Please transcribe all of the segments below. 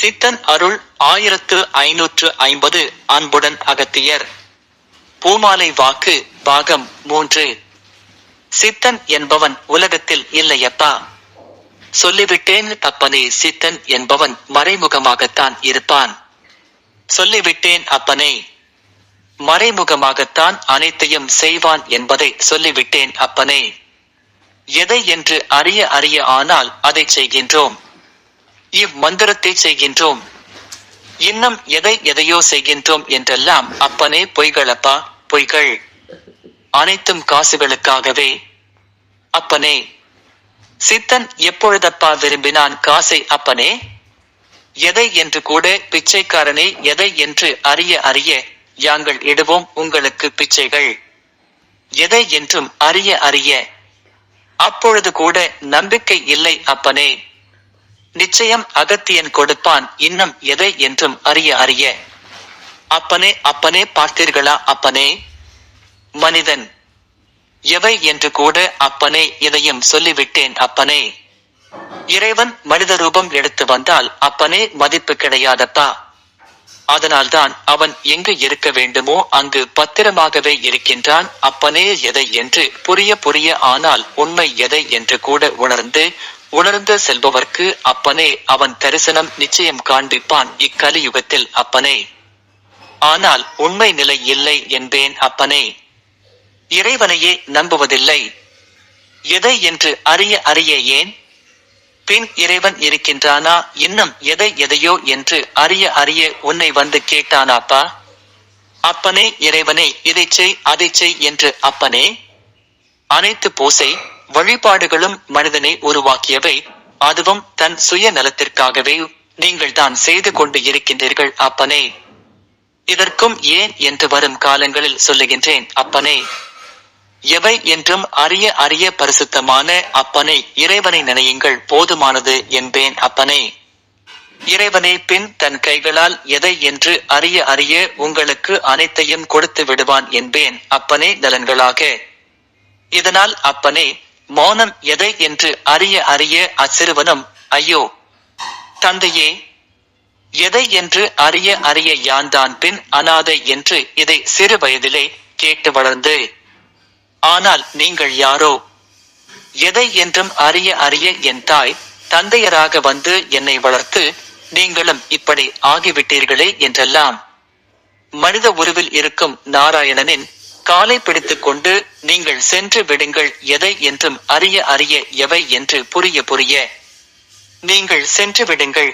சித்தன் அருள் ஆயிரத்து ஐநூற்று ஐம்பது. அன்புடன் அகத்தியர். பூமாலை வாக்கு பாகம் மூன்று. சித்தன் என்பவன் உலகத்தில் இல்லையப்பா. சொல்லிவிட்டேன் அப்பனே சித்தன் என்பவன் மறைமுகமாகத்தான் இருப்பான். சொல்லிவிட்டேன் அப்பனே. மறைமுகமாகத்தான் அனைத்தையும் செய்வான் என்பதை சொல்லிவிட்டேன் அப்பனே. எதை என்று அறிய அறிய ஆனால் அதை செய்கின்றோம். இம்மந்திரத்தை செய்கின்றோம். இன்னும் எதை எதையோ செய்கின்றோம் என்றெல்லாம் அப்பனே பொய்களப்பா பொய்கள். அனைத்தும் காசுகளுக்காகவே. அப்பனே சித்தன் எப்பொழுதப்பா விரும்பினான் காசை அப்பனே? எதை என்று கூட பிச்சைக்காரனே எதை என்று அறிய அறிய யாங்கள் இடுவோம் உங்களுக்கு பிச்சைகள். எதை என்றும் அறிய அறிய அப்பொழுது கூட நம்பிக்கை இல்லை அப்பனே. நிச்சயம் அகத்தியன் கொடுப்பான். இன்னும் எதை என்றும் அறிய அறிய. அப்பனே அப்பனே பார்த்தீர்களா அப்பனே? மனிதன் எவை என்று கூட அப்பனே இதையும் சொல்லிவிட்டேன் அப்பனே. இறைவன் மனித ரூபம் எடுத்து வந்தால் அப்பனே மதிப்பு கிடையாதப்பா. அதனால்தான் அவன் எங்கு இருக்க வேண்டுமோ அங்கு பத்திரமாகவே இருக்கின்றான். அப்பனே எதை என்று புரிய புரிய ஆனால் உண்மை எதை என்று கூட உணர்ந்து உணர்ந்து செல்பவர்க்கு அப்பனே அவன் தரிசனம் நிச்சயம் காண்பிப்பான் இக்கலியுகத்தில் அப்பனே. ஆனால் உண்மை நிலை இல்லை என்பேன் அப்பனே. இறைவனையே நம்புவதில்லை. எதை என்று அறிய அறிய ஏன்? பின் இறைவன் இருக்கின்றானா? இன்னும் எதை எதையோ என்று அறிய அறிய உன்னை வந்து கேட்டானாப்பா அப்பனே இறைவனே இதை செய் அதை செய் என்று அப்பனே. அனைத்து பூசை வழிபாடுகளும் மனிதனை உருவாக்கியவை. அதுவும் தன் சுய நலத்திற்காகவே நீங்கள் தான் செய்து கொண்டு இருக்கின்றீர்கள் அப்பனே. இதற்கும் ஏன் என்று வரும் காலங்களில் சொல்லுகின்றேன் அப்பனே. எவை என்றும் அறிய அறிய பரிசுத்தமான அப்பனை இறைவனை நினையுங்கள் போதுமானது என்பேன் அப்பனே. இறைவனே பின் தன் கைகளால் எதை என்று அறிய அறிய உங்களுக்கு அனைத்தையும் கொடுத்து விடுவான் என்பேன் அப்பனே நலன்களாக. இதனால் அப்பனே மௌனம் எதை என்று அறிய அறிய அச்சிறுவனும் ஐயோ தந்தையே எதை என்று அறிய அறிய யான் தான் பின் அனாதை என்று இதை சிறு வயதிலே கேட்டு வளர்ந்து ஆனால் நீங்கள் யாரோ? எதை என்றும் அறிய அறிய என் தாய் தந்தையராக வந்து என்னை வளர்த்து நீங்களும் இப்படி ஆகிவிட்டீர்களே என்றெல்லாம். மனித உருவில் இருக்கும் நாராயணனின் காலை பிடித்துக் கொண்டு நீங்கள் சென்று விடுங்கள் எதை என்றும் அறிய அறிய எவை என்று புரிய புரிய. நீங்கள் சென்று விடுங்கள்.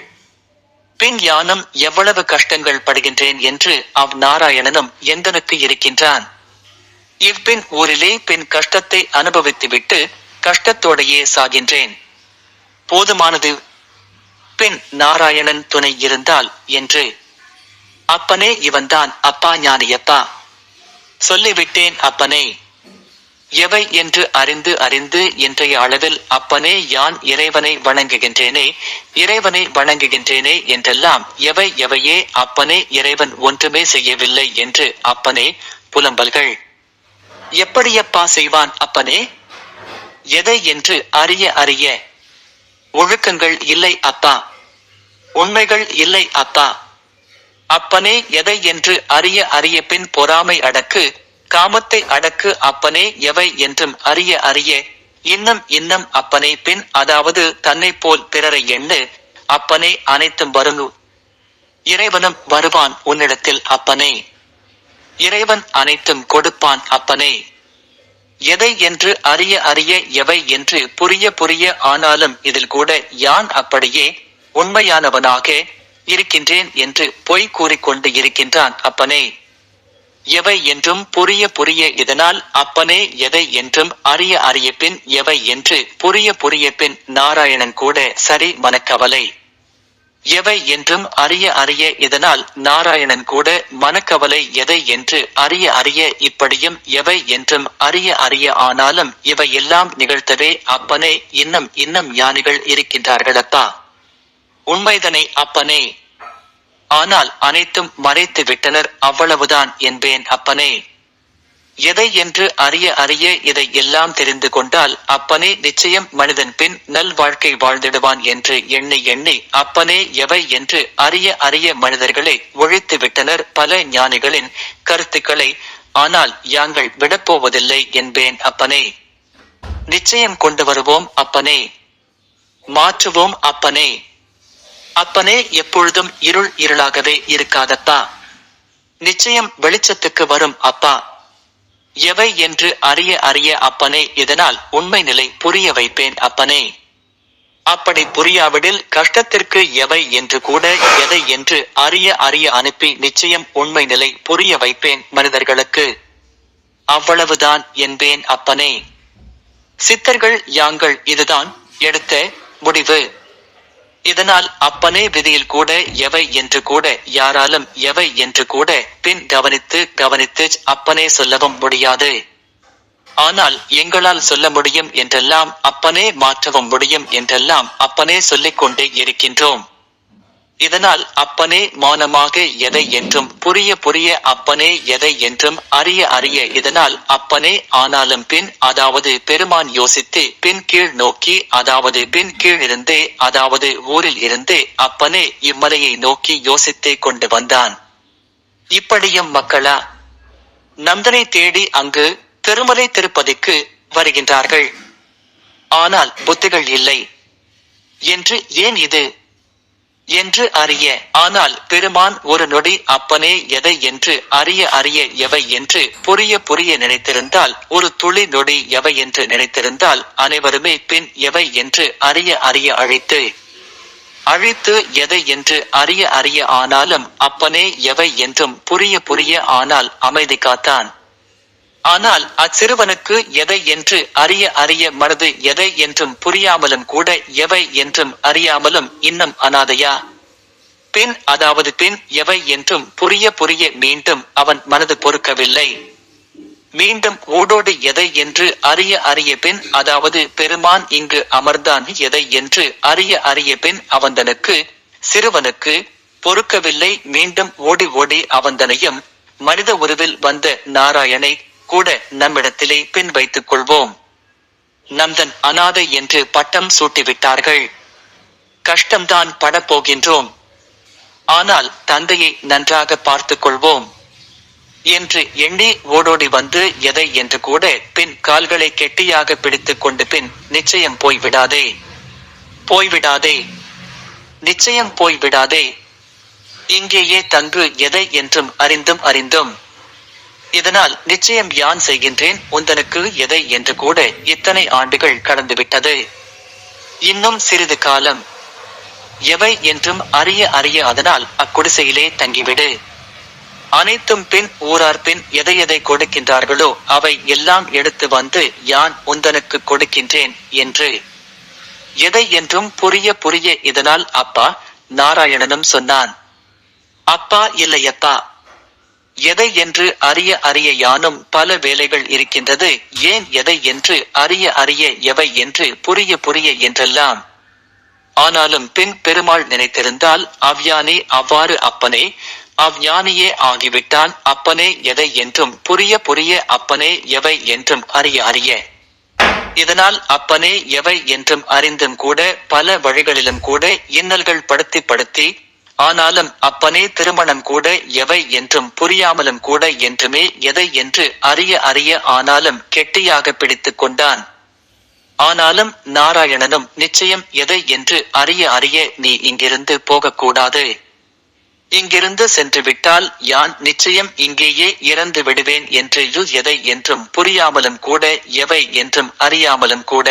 பின் யானும் எவ்வளவு கஷ்டங்கள் படுகின்றேன் என்று அவ் நாராயணனும் எந்தனுக்கு இருக்கின்றான்? இவ்பின் ஊரிலே பின் கஷ்டத்தை அனுபவித்துவிட்டு கஷ்டத்தோடையே சாகின்றேன். போதுமானது பின் நாராயணன் துணை இருந்தால் என்று. அப்பனே இவன்தான் அப்பா ஞானியப்பா. சொல்லிவிட்டேன் அப்பனே. எவை என்று அறிந்து அறிந்து இன்றைய அளவில் அப்பனே யான் இறைவனை வணங்குகின்றேனே இறைவனை வணங்குகின்றேனே என்றெல்லாம் எவை எவையே அப்பனே இறைவன் ஒன்றுமே செய்யவில்லை என்று அப்பனே புலம்பல்கள். எப்படியப்பா செய்வான் அப்பனே? எதை என்று அறிய அறிய. ஒழுக்கங்கள் இல்லை அப்பா. உண்மைகள் இல்லை அப்பா. அப்பனே எதை என்று அறிய அறிய பின் பொறாமை அடக்கு. காமத்தை அடக்கு அப்பனே எவை என்றும் அறிய அறிய. இன்னும் இன்னும் அப்பனே பின் அதாவது தன்னை போல் பிறரை எண்ணு. அப்பனே அனைத்தும் வருங்கு. இறைவனும் வருவான் உன்னிடத்தில் அப்பனே. இறைவன் அனைத்தும் கொடுப்பான் அப்பனே. எதை என்று அறிய அறிய எவை என்று புரிய புரிய ஆனாலும் இதில் கூட யான் அப்படியே உண்மையானவனாக இருக்கின்றேன் என்று பொய் கூறிக்கொண்டு இருக்கின்றான் அப்பனே. எவை என்றும் புரிய புரிய இதனால் அப்பனே எதை என்றும் அறிய அறிய பின் எவை என்று புரிய புரிய பின் நாராயணன் கூட சரி மனக்கவலை. எவை என்றும் அறிய அறிய இதனால் நாராயணன் கூட மனக்கவலை எதை என்று அறிய அறிய இப்படியும் எவை என்றும் அறிய அறிய ஆனாலும் இவை எல்லாம் நிகழ்த்தவே அப்பனே இன்னும் இன்னும் ஞானிகள் இருக்கின்றார்களப்பா உண்மைதனை அப்பனே. ஆனால் அனைத்தும் மறைத்து விட்டனர் அவ்வளவுதான் என்பேன் அப்பனே. எதை என்று அறிய அறிய இதை எல்லாம் தெரிந்து கொண்டால் அப்பனே நிச்சயம் மனிதன் பின் நல் வாழ்க்கை வாழ்ந்திடுவான் என்று எண்ணி எண்ணி அப்பனே எவை என்று அறிய அறிய மனிதர்களை ஒழித்து விட்டனர் பல ஞானிகளின் கருத்துக்களை. ஆனால் யாங்கள் விடப்போவதில்லை என்பேன் அப்பனே. நிச்சயம் கொண்டு வருவோம் அப்பனே. மாற்றுவோம் அப்பனே. அப்பனே எப்பொழுதும் இருள் இருளாகவே இருக்காதப்பா. நிச்சயம் வெளிச்சத்துக்கு வரும் அப்பா. எவை என்று அறிய அறிய அப்பனே இதனால் உண்மை நிலை புரிய வைப்பேன் அப்பனே. அப்படி புரியாவிடில் கஷ்டத்திற்கு எவை என்று கூட எதை என்று அறிய அறிய அனுப்பி நிச்சயம் உண்மை நிலை புரிய வைப்பேன் மனிதர்களுக்கு. அவ்வளவுதான் என்பேன் அப்பனே. சித்தர்கள் யாங்கள் இதுதான்? எடுத்த முடிவு. இதனால் அப்பனே விதியில் கூட எவை என்று கூட யாராலும் எவை என்று கூட பின் கவனித்து கவனித்து அப்பனே சொல்லவும் முடியாது. ஆனால் எங்களால் சொல்ல முடியும் என்றெல்லாம் அப்பனே மாற்றவும் முடியும் என்றெல்லாம் அப்பனே சொல்லிக் கொண்டே இருக்கின்றோம். இதனால் அப்பனே மௌனமாக எதை என்றும் புரிய புரிய அப்பனே எதை என்றும் அறிய அறிய இதனால் அப்பனே ஆனாலும் பின் அதாவது பெருமான் யோசித்து பின் கீழ் நோக்கி அதாவது பின் கீழ் இருந்தே அதாவது ஊரில் இருந்தே அப்பனே இம்மலையை நோக்கி யோசித்தே கொண்டு வந்தான். இப்படியும் மக்களா நந்தனை தேடி அங்கு திருமலை திருப்பதிக்கு வருகின்றார்கள். ஆனால் புத்திகள் இல்லை. என்று ஏன் இது? என்று அறிய. ஆனால் பெருமான் ஒரு நொடி அப்பனே எதை என்று அறிய அறிய எவை என்று புரிய புரிய நினைத்திருந்தால் ஒரு துளி நொடி எவை என்று நினைத்திருந்தால் அனைவருமே பின் எவை என்று அறிய அறிய அழைத்து. அழித்து எதை என்று அறிய அறிய ஆனாலும் அப்பனே எவை என்றும் புரிய புரிய ஆனால் அமைதி காத்தான். ஆனால் அச்சிறுவனுக்கு எதை என்று அறிய அறிய மனது எதை என்றும் புரியாமலும் கூட எவை என்றும் அறியாமலும் இன்னும் அனாதையா? பின் அதாவது பின் எவை என்றும் புரிய புரிய மீண்டும் அவன் மனது பொறுக்கவில்லை. மீண்டும் ஓடோடு எதை என்று அறிய அறிய பின் அதாவது பெருமான் இங்கு அமர்ந்தான் எதை என்று அறிய அறிய பின் அவந்தனுக்கு சிறுவனுக்கு பொறுக்கவில்லை மீண்டும் ஓடி ஓடி அவந்தனையும் மனித உருவில் வந்த நாராயணை கூட நம்மிடத்திலே பின் வைத்துக் கொள்வோம். நந்தன் அனாதை என்று பட்டம் சூட்டிவிட்டார்கள். கஷ்டம்தான் படப்போகின்றோம். ஆனால் தந்தையை நன்றாக பார்த்துக் கொள்வோம். என்று எண்ணி ஓடோடி வந்து எதை என்று கூட பின் கால்களை கெட்டியாக பிடித்துக் கொண்டு பின் நிச்சயம் போய்விடாதே போய்விடாதே நிச்சயம் போய்விடாதே இங்கேயே தங்கு எதை என்றும் அறிந்தும் அறிந்தும் இதனால் நிச்சயம் யான் செய்கின்றேன்? உந்தனுக்கு எதை என்று கூட இத்தனை ஆண்டுகள் கடந்துவிட்டது. இன்னும் சிறிது காலம். எவை என்றும் அறிய அறிய அதனால் அக்குடிசையிலே தங்கிவிடு. அனைத்தும் பின் ஊரார் பின் எதை எதை கொடுக்கின்றார்களோ அவை எல்லாம் எடுத்து வந்து யான் உந்தனுக்கு கொடுக்கின்றேன் என்று. எதை என்றும் புரிய புரிய இதனால் அப்பா நாராயணனும் சொன்னான். அப்பா இல்லையப்பா. எதை என்று அறிய அறிய யானும் பல வேலைகள் இருக்கின்றது? ஏன் எதை என்று அறிய அறிய எவை என்று புரிய புரிய என்றெல்லாம். ஆனாலும் பின் பெருமாள் நினைத்திருந்தால் அவ்யானே அவ்வாறு அப்பனே அவ்ஞானியே ஆகிவிட்டான் அப்பனே எதை என்றும் புரிய புரிய அப்பனே எவை என்றும் அறிய அறிய. இதனால் அப்பனே எவை என்றும் அறிந்தும் கூட பல வழிகளிலும் கூட இன்னல்கள் படுத்தி படுத்தி ஆனாலும் அப்பனே திருமணம் கூட எவை என்றும் புரியாமலும் கூட என்றுமே எதை என்று அறிய அறிய ஆனாலும் கெட்டியாக பிடித்துக் கொண்டான். ஆனாலும் நாராயணனும் நிச்சயம் எதை என்று அறிய அறிய நீ இங்கிருந்து போகக்கூடாது. இங்கிருந்து சென்று விட்டால் யான் நிச்சயம் இங்கேயே இறந்து விடுவேன் என்று எதை என்றும் புரியாமலும் கூட எவை என்றும் அறியாமலும் கூட.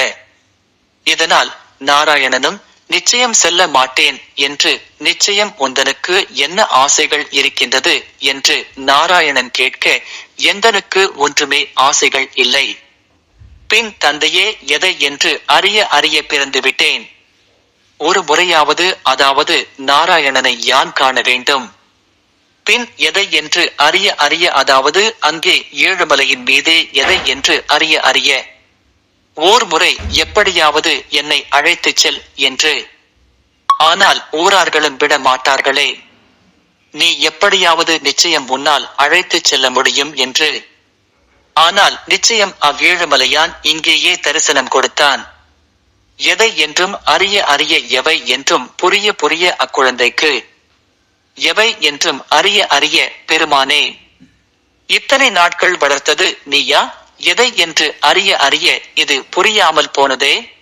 இதனால் நாராயணனும் நிச்சயம் செல்ல மாட்டேன் என்று நிச்சயம் உந்தனுக்கு என்ன ஆசைகள் இருக்கின்றது என்று நாராயணன் கேட்க எந்தனுக்கு ஒன்றுமே ஆசைகள் இல்லை. பின் தந்தையே எதை என்று அறிய அறிய பிறந்து விட்டேன். ஒரு முறையாவது அதாவது நாராயணனை யான் காண வேண்டும்? பின் எதை என்று அறிய அறிய அதாவது அங்கே ஏழுமலையின் மீதே எதை என்று அறிய அறிய ஓர் முறை எப்படியாவது என்னை அழைத்துச் செல் என்று. ஆனால் ஊரார்களும் விட மாட்டார்களே. நீ எப்படியாவது நிச்சயம் உன்னால் அழைத்துச் செல்ல முடியும் என்று. ஆனால் நிச்சயம் அவ்வேழுமலையான் இங்கேயே தரிசனம் கொடுத்தான். எதை என்றும் அறிய அறிய எவை என்றும் புரிய புரிய அக்குழந்தைக்கு. எவை என்றும் அறிய அறிய பெருமானே இத்தனை நாட்கள் வளர்த்தது நீயா? எதை என்று அறிய அறிய இது புரியாமல் போனதே?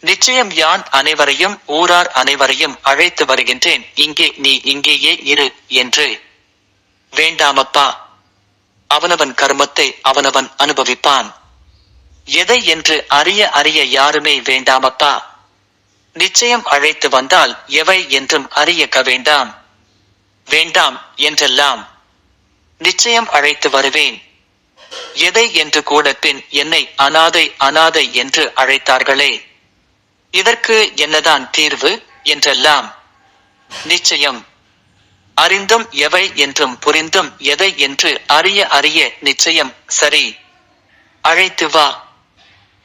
நிச்சயம் யான் அனைவரையும் ஊரார் அனைவரையும் அழைத்து வருகின்றேன். இங்கே நீ இங்கேயே இரு என்று. வேண்டாமப்பா. அவனவன் கர்மத்தை அவனவன் அனுபவிப்பான். எதை என்று அறிய அறிய யாருமே வேண்டாமப்பா. நிச்சயம் அழைத்து வந்தால் எவை என்றும் அறியக்க வேண்டாம். வேண்டாம் என்றெல்லாம். நிச்சயம் அழைத்து வருவேன். எதை என்று கூட பின் என்னை அனாதை அனாதை என்று அழைத்தார்களே. இதற்கு என்னதான் தீர்வு என்றெல்லாம்? நிச்சயம். அறிந்தும் எவை என்றும் புரிந்தும் எதை என்று அறிய அறிய நிச்சயம் சரி. அழைத்து வா.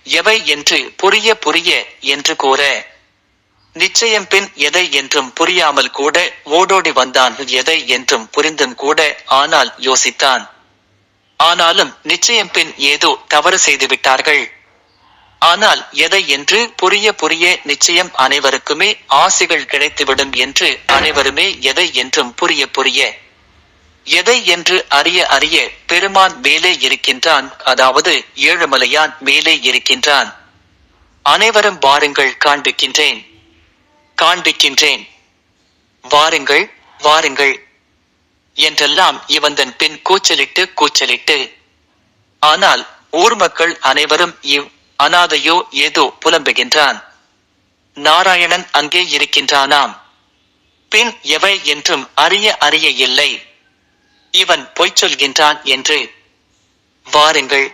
எவை என்று புரிய புரிய என்று கூற. நிச்சயம் பின் எதை என்றும் புரியாமல் கூட ஓடோடி வந்தான் எதை என்றும் புரிந்தும் கூட ஆனால் யோசித்தான். ஆனாலும் நிச்சயம் பின் ஏதோ தவறு செய்து விட்டார்கள். ஆனால் எதை என்று புரிய புரிய நிச்சயம் அனைவருக்குமே ஆசைகள் கிடைத்துவிடும் என்று அனைவருமே எதை என்றும் புரிய புரிய. எதை என்று அறிய அறிய பெருமான் மேலே இருக்கின்றான் அதாவது ஏழுமலையான் மேலே இருக்கின்றான். அனைவரும் வாருங்கள் காண்பிக்கின்றேன். காண்பிக்கின்றேன். வாருங்கள் வாருங்கள். என்றெல்லாம் இவந்தன் பின் கூச்சலிட்டு கூச்சலிட்டு. ஆனால் ஊர் மக்கள் அனைவரும் இவ் அனாதையோ ஏதோ புலம்புகின்றான். நாராயணன் அங்கே இருக்கின்றானாம். பின் எவை என்றும் அறிய அறிய இல்லை. இவன் பொய் சொல்கின்றான் என்று. வாருங்கள்.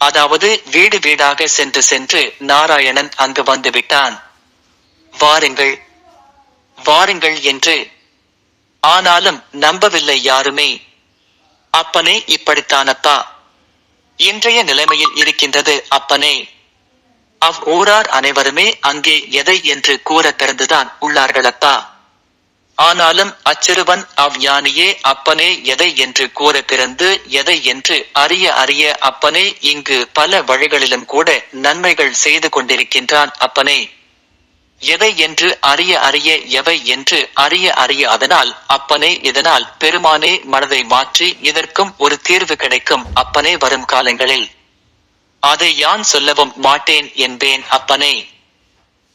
அதாவது வீடு வீடாக சென்று சென்று நாராயணன் அங்கு வந்துவிட்டான் வாருங்கள். வாருங்கள் என்று ஆனாலும் நம்பவில்லை யாருமே. அப்பனே இப்படித்தானப்பா. இன்றைய நிலைமையில் இருக்கின்றது அப்பனே. அவ் ஊரார் அனைவருமே அங்கே எதை என்று கூற பிறந்துதான் உள்ளார்களப்பா. ஆனாலும் அச்சிறுவன் அவ் யானையே அப்பனே எதை என்று கூற பிறந்து எதை என்று அறிய அறிய அப்பனே இங்கு பல வழிகளிலும் கூட நன்மைகள் செய்து கொண்டிருக்கின்றான் அப்பனே. எதை என்று அறிய அறிய எவை என்று அறிய அறிய அதனால் அப்பனே இதனால் பெருமானே மனதை மாற்றி இதற்கும் ஒரு தீர்வு கிடைக்கும் அப்பனே வரும் காலங்களில். அதை யான் சொல்லவும் மாட்டேன் என்பேன் அப்பனே.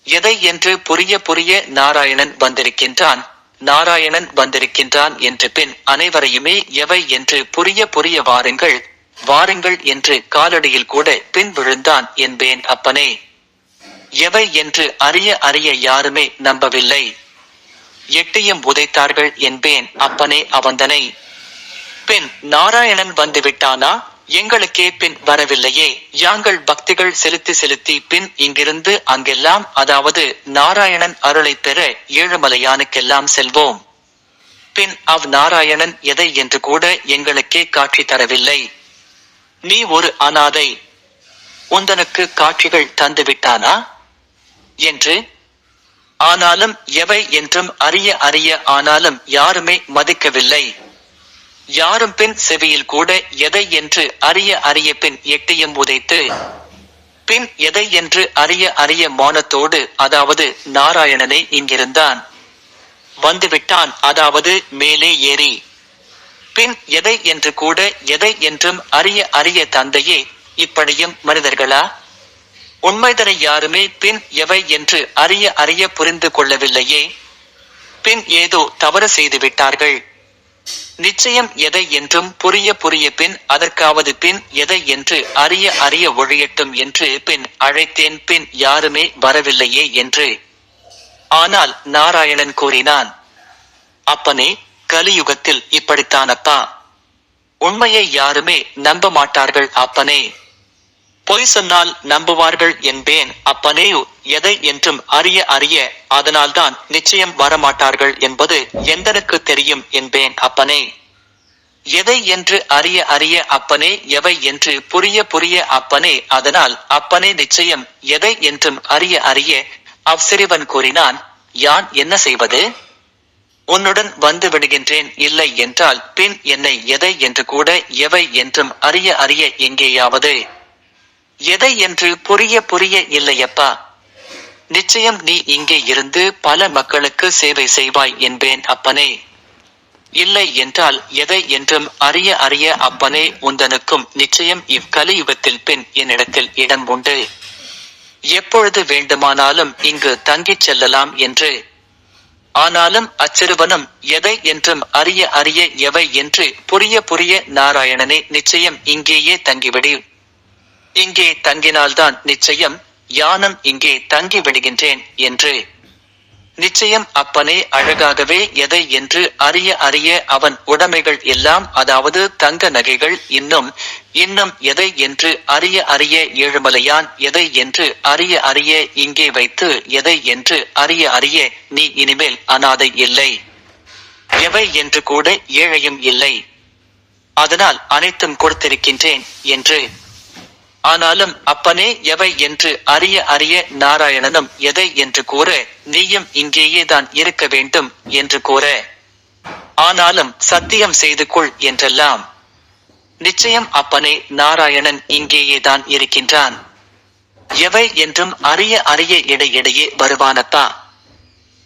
எதை என்று புரிய புரிய நாராயணன் வந்திருக்கின்றான் நாராயணன் வந்திருக்கின்றான் என்று பின் அனைவரையுமே எவை என்று புரிய புரிய வாருங்கள் வாருங்கள் என்று காலடியில் கூட பின் விழுந்தான் என்பேன் அப்பனே. எவை என்று அறிய அறிய யாருமே நம்பவில்லை. எட்டையும் உதைத்தார்கள் என்பேன் அப்பனே அவந்தனை. பின் நாராயணன் வந்து விட்டானா? எங்களுக்கே பின் வரவில்லையே. யாங்கள் பக்திகள் செலுத்தி செலுத்தி பின் இங்கிருந்து அங்கெல்லாம் அதாவது நாராயணன் அருளை பெற ஏழுமலையானுக்கெல்லாம் செல்வோம். பின் அவ் நாராயணன் எதை என்று கூட எங்களுக்கே காட்சி தரவில்லை. நீ ஒரு அனாதை. உந்தனுக்கு காட்சிகள் தந்து விட்டானா என்று? ஆனாலும் எவை என்றும் அறிய அறிய ஆனாலும் யாருமே மதிக்கவில்லை. யாரும் பின் செவியில் கூட எதை என்று அறிய அறிய பின் எட்டியும் உதைத்து பின் எதை என்று அறிய அறிய மௌனத்தோடு அதாவது நாராயணனே இங்கிருந்தான். வந்துவிட்டான் அதாவது மேலே ஏறி. பின் எதை என்று கூட எதை என்றும் அறிய அறிய தந்தையே இப்படியும் மனிதர்களா? உண்மைதனை யாருமே பின் எவை என்று அறிய அறிய புரிந்து கொள்ளவில்லையே. பின் ஏதோ தவறு செய்து விட்டார்கள். நிச்சயம் எதை என்றும் புரிய புரிய பின் அதற்காவது பின் எதை என்று அறிய அறிய ஒழியட்டும் என்று பின் அழைத்தேன் பின் யாருமே வரவில்லையே என்று. ஆனால் நாராயணன் கூறினான் அப்பனே கலியுகத்தில் இப்படித்தானப்பா? உண்மையை யாருமே நம்ப மாட்டார்கள் அப்பனே. பொய் சொன்னால் நம்புவார்கள் என்பேன். அப்பனேயு எதை என்றும் அறிய அறிய அதனால்தான் நிச்சயம் வரமாட்டார்கள் என்பது எந்தனுக்கு தெரியும் என்பேன் அப்பனே. எதை என்று அறிய அறிய அப்பனே எவை என்று புரிய புரிய அப்பனே அதனால் அப்பனே நிச்சயம் எதை என்றும் அறிய அறிய அவ்சிறுவன் கூறினான் யான் என்ன செய்வது? உன்னுடன் வந்து விடுகின்றேன் இல்லை என்றால் பின் என்னை எதை என்று கூட எவை என்றும் அறிய அறிய எங்கேயாவது எதை என்று புரிய புரிய இல்லையப்பா. நிச்சயம் நீ இங்கே இருந்து பல மக்களுக்கு சேவை செய்வாய் என்பேன் அப்பனே. இல்லை என்றால் எதை என்றும் அறிய அறிய அப்பனே உந்தனுக்கும் நிச்சயம் இக்கலியுகத்தில் பின் என்னிடத்தில் இடம் உண்டு. எப்பொழுது வேண்டுமானாலும் இங்கு தங்கிச் செல்லலாம் என்று. ஆனாலும் அச்சிறுவனும் எதை என்றும் அறிய அறிய எவை என்று புரிய புரிய நாராயணனே நிச்சயம் இங்கேயே தங்கிவிடு. இங்கே தங்கினால்தான் நிச்சயம் யானும் இங்கே தங்கி விடுகின்றேன் என்று. நிச்சயம் அப்பனே அழகாகவே எதை என்று அறிய அறிய அவன் உடைமைகள் எல்லாம் அதாவது தங்க நகைகள் இன்னும் இன்னும் எதை என்று அறிய அறிய ஏழுமலையான் எதை என்று அறிய அறிய இங்கே வைத்து எதை என்று அறிய அறிய நீ இனிமேல் அனாதை இல்லை. எவை என்று கூட ஏழையும் இல்லை. அதனால் அனைத்தும் கொடுத்திருக்கின்றேன் என்று. ஆனாலும் அப்பனே எவை என்று அறிய அறிய நாராயணனும் எதை என்று கூற நீயும் இங்கேயே தான் இருக்க வேண்டும் என்று கூற. ஆனாலும் சத்தியம் செய்து கொள் என்றெல்லாம். நிச்சயம் அப்பனே நாராயணன் இங்கேயே தான் இருக்கின்றான். எவை என்றும் அறிய அறிய இடையிடையே வருவானப்பா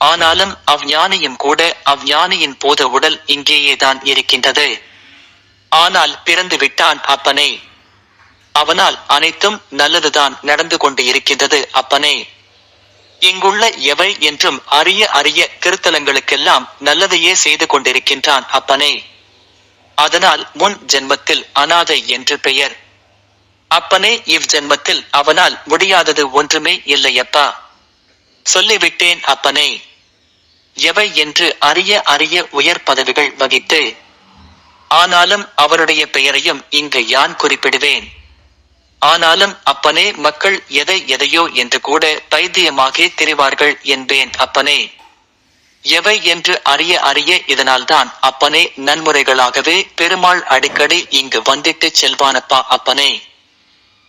ஆனாலும் அவ்ஞானியும் கூட அவ்ஞானியின் போத உடல் இங்கேயே தான் இருக்கின்றது. ஆனால் பிறந்து விட்டான் அப்பனே. அவனால் அனைத்தும் நல்லதுதான் நடந்து கொண்டு இருக்கின்றது அப்பனே. இங்குள்ள எவை என்றும் அரிய அறிய திருத்தலங்களுக்கெல்லாம் நல்லதையே செய்து கொண்டிருக்கின்றான் அப்பனே. அதனால் முன் ஜென்மத்தில் அனாதை என்று பெயர். அப்பனே இவ்ஜென்மத்தில் அவனால் முடியாதது ஒன்றுமே இல்லையப்பா. சொல்லிவிட்டேன் அப்பனே. எவை என்று அரிய அறிய உயர் பதவிகள் வகித்து ஆனாலும் அவருடைய பெயரையும் இங்கு யான் குறிப்பிடுவேன். ஆனாலும் அப்பனே மக்கள் எதை எதையோ என்று கூட பைத்தியமாக தெரிவார்கள் என்பேன் அப்பனே. எவை என்று அறிய அறிய இதனால்தான் அப்பனே நன்முறைகளாகவே பெருமாள் அடிக்கடி இங்கு வந்திட்டு செல்வானப்பா அப்பனே.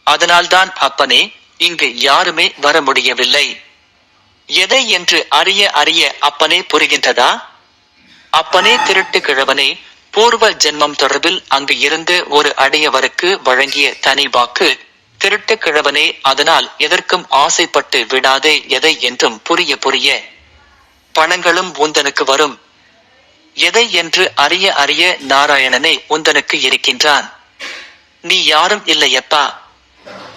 அதனால்தான் அப்பனே இங்கு யாருமே வர முடியவில்லை. எதை என்று அறிய அறிய அப்பனே புரிகின்றதா? அப்பனே திருட்டு கிழவனே பூர்வ ஜென்மம் தொடர்பில் அங்கு இருந்து ஒரு அடியவருக்கு வழங்கிய தனி வாக்கு திருட்டு கிழவனே அதனால் எதற்கும் ஆசைப்பட்டு விடாதே எதை என்றும் புரிய புரிய பணங்களும் உந்தனுக்கு வரும். எதை என்று அறிய அறிய நாராயணனே உந்தனுக்கு இருக்கின்றான். நீ யாரும் இல்லையப்பா.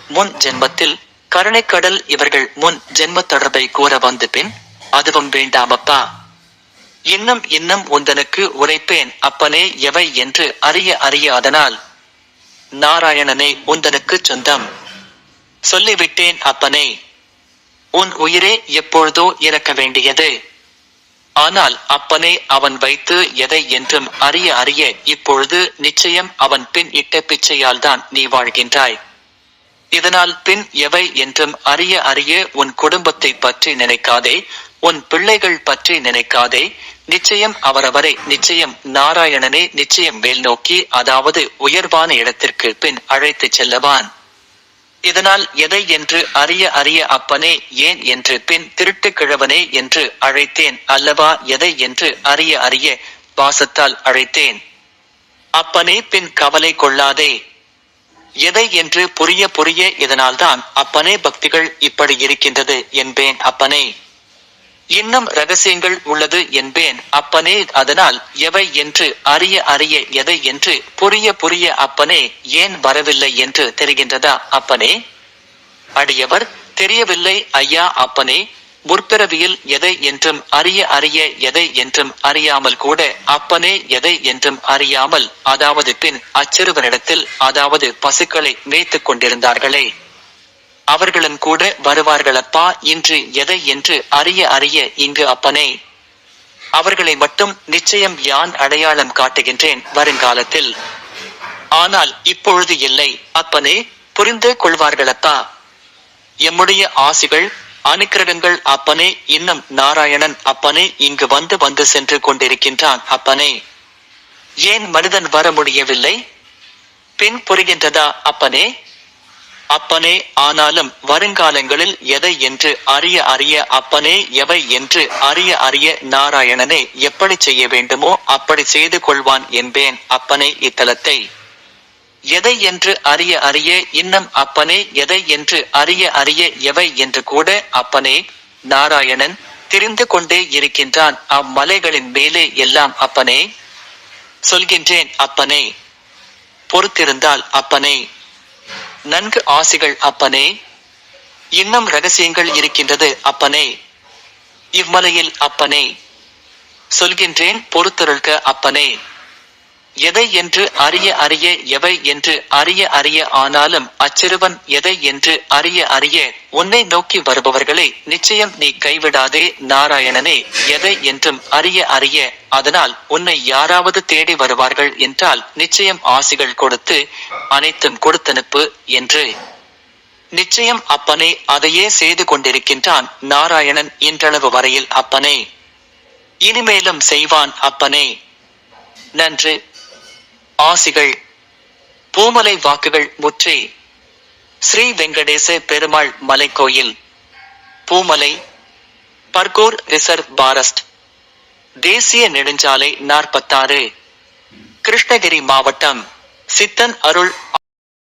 முன் ஜென்மத்தில் கருணைக்கடல் இவர்கள் முன் ஜென்ம தொடர்பை கூற வந்து பின் அதுவும் வேண்டாமப்பா. இன்னும் இன்னும் உந்தனுக்கு உரைப்பேன் அப்பனே எவை என்று அறிய அறிய அதனால் நாராயணனே உந்தனுக்கு சொந்தம். சொல்லிவிட்டேன் அப்பனே. உன் உயிரே எப்பொழுதோ இறக்க வேண்டியது. ஆனால் அப்பனே அவன் வைத்து எதை என்றும் அறிய அறிய இப்பொழுது நிச்சயம் அவன் பின் இட்ட பிச்சையால் தான் நீ வாழ்கின்றாய். இதனால் பின் எவை என்றும் அறிய அறிய உன் குடும்பத்தை பற்றி நினைக்காதே. உன் பிள்ளைகள் பற்றி நினைக்காதே. நிச்சயம் அவரவரை நிச்சயம் நாராயணனே நிச்சயம் மேல் நோக்கி அதாவது உயர்வான இடத்திற்கு பின் அழைத்துச் செல்லவான். இதனால் எதை என்று அறிய அறிய அப்பனே ஏன் என்று பின் திருட்டு கிழவனே என்று அழைத்தேன் அல்லவா எதை என்று அறிய அறிய பாசத்தால் அழைத்தேன். அப்பனே பின் கவலை கொள்ளாதே. எதை என்று புரிய புரிய இதனால்தான் அப்பனே பக்திகள் இப்படி இருக்கின்றது என்பேன் அப்பனே. இன்னும் ரகசியங்கள் உள்ளது என்பேன். அப்பனே அதனால் எவை என்று அறிய அறிய எதை என்று புரிய புரிய அப்பனே ஏன் வரவில்லை என்று தெரிகின்றதா அப்பனே? அடியவர் தெரியவில்லை ஐயா அப்பனே முற்பிறவியில் எதை என்றும் அறிய அறிய எதை என்றும் அறியாமல் கூட அப்பனே எதை என்றும் அறியாமல் அதாவது பின் அச்சிறுவனிடத்தில் அதாவது பசுக்களை மேய்த்துக் கொண்டிருந்தார்களே. அவர்களும் கூட வருவார்களப்பா இன்று எதை என்று அறிய அறிய இங்கு அப்பனே. அவர்களை மட்டும் நிச்சயம் யான் அடையாளம் காட்டுகின்றேன் வருங்காலத்தில். ஆனால் இப்பொழுது இல்லை அப்பனே புரிந்து கொள்வார்களப்பா. எம்முடைய ஆசிகள் அனுக்கிரகங்கள் அப்பனே இன்னும் நாராயணன் அப்பனே இங்கு வந்து வந்து சென்று கொண்டிருக்கின்றான் அப்பனே. ஏன் மனிதன் வர முடியவில்லை? பின் புரிகின்றதா அப்பனே? அப்பனே ஆனாலும் வருங்காலங்களில் எதை என்று அறிய அறிய அப்பனே எவை என்று அறிய அறிய நாராயணனே எப்படி செய்ய வேண்டுமோ அப்படி செய்து கொள்வான் என்பேன் அப்பனே இத்தலத்தை. எதை என்று அறிய அறிய இன்னும் அப்பனே எதை என்று அறிய அறிய எவை என்று கூட அப்பனே நாராயணன் தெரிந்து கொண்டே இருக்கின்றான். அம்மலைகளின் மேலே எல்லாம் அப்பனே. சொல்கின்றேன் அப்பனே. பொறுத்திருந்தால் அப்பனே. நன்கு ஆசிகள் அப்பனே. இன்னும் ரகசியங்கள் இருக்கின்றது அப்பனே. இம்மலையில் அப்பனே. சொல்கின்றேன் பொறுத்தருள்க அப்பனே. எதை என்று அறிய அறிய எவை என்று அறிய அறிய ஆனாலும் அச்சிறுவன் எதை என்று அறிய அறிய உன்னை நோக்கி வருபவர்களை நிச்சயம் நீ கைவிடாதே நாராயணனே. எதை என்றும் அறிய அறிய அதனால் உன்னை யாராவது தேடி வருவார்கள் என்றால் நிச்சயம் ஆசிகள் கொடுத்து அனைத்தும் கொடுத்தனுப்பு என்று. நிச்சயம் அப்பனே அதையே செய்து கொண்டிருக்கின்றான் நாராயணன் இன்றளவு வரையில் அப்பனே. இனிமேலும் செய்வான் அப்பனே. நன்று. ஆசிகள் பூமலை வாக்குகள் முற்றி ஸ்ரீ வெங்கடேச பெருமாள் மலைக்கோயில் பூமலை பர்கூர் ரிசர்வ் பாரஸ்ட் தேசிய நெடுஞ்சாலை நாற்பத்தாறு கிருஷ்ணகிரி மாவட்டம் சித்தன் அருள்